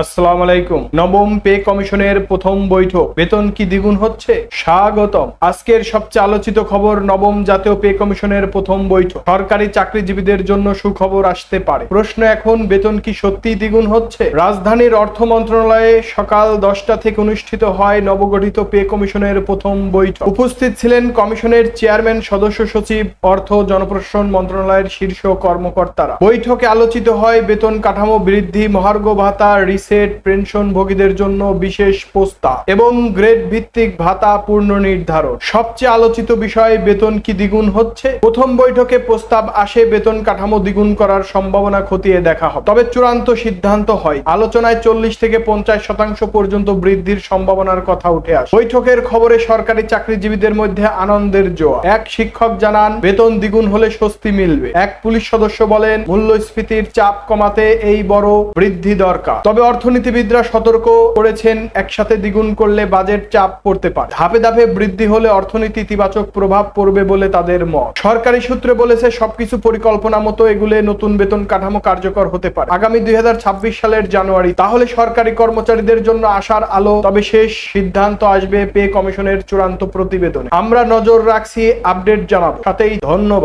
আসসালামু আলাইকুম। নবম পে কমিশনের প্রথম বৈঠক। বেতন কি দ্বিগুণ হচ্ছে? স্বাগতম। আজকের সবচেয়ে আলোচিত খবর নবম জাতীয় পে কমিশনের প্রথম বৈঠক। সরকারি চাকরিজীবীদের জন্য সুখবর আসতে পারে। প্রশ্ন এখন, বেতন কি সত্যি দ্বিগুণ হচ্ছে? রাজধানীর অর্থ মন্ত্রণালয়ে সকাল দশটা থেকে অনুষ্ঠিত হয় নবগঠিত পে কমিশনের প্রথম বৈঠক। উপস্থিত ছিলেন কমিশনের চেয়ারম্যান, সদস্য সচিব, অর্থ জনপ্রশাসন মন্ত্রণালয়ের শীর্ষ কর্মকর্তারা। বৈঠকে আলোচিত হয় বেতন কাঠামো বৃদ্ধি, মহার্ঘ ভাতা রিসেট পেনশনভোগীদের জন্য বিশেষ প্রস্তাব এবং গ্রেড ভিত্তিক ভাতা পূর্ণ নির্ধারণ সবচেয়ে আলোচিত বিষয় বেতন কি দ্বিগুণ হচ্ছে? প্রথম বৈঠকে প্রস্তাব আসে বেতন কাঠামো দ্বিগুণ করার সম্ভাবনা খতিয়ে দেখা হবে। তবে চূড়ান্ত সিদ্ধান্ত হয়। আলোচনায় চল্লিশ থেকে পঞ্চাশ শতাংশ পর্যন্ত বৃদ্ধির সম্ভাবনার কথা উঠে আসে। বৈঠকের খবরে সরকারি চাকরিজীবীদের মধ্যে আনন্দের জোয়া এক শিক্ষক জানান, বেতন দ্বিগুণ হলে স্বস্তি মিলবে। এক পুলিশ সদস্য বলেন, মূল্যস্ফীতির চাপ কমাতে এই বড় বৃদ্ধি দরকার। তবে অর্থনীতিবিদরা সতর্ক করেছেন, একসাথে দ্বিগুণ করলে বাজেট চাপ পড়তে পারে। ধাপে ধাপে বৃদ্ধি হলে অর্থনীতি ইতিবাচক প্রভাব পড়বে বলে তাদের মত। সরকারি সূত্রে বলেছে, সবকিছু পরিকল্পনা মতো এগুলো নতুন বেতন কাঠামো কার্যকর হতে পারে। আগামী দুই হাজার ছাব্বিশ সালের জানুয়ারি, তাহলে সরকারি কর্মচারীদের জন্য আসার আলো, তবে শেষ সিদ্ধান্ত আসবে পে কমিশনের চূড়ান্ত প্রতিবেদনে। আমরা নজর রাখছি, আপডেট জানাব। সাথেই ধন্যবাদ।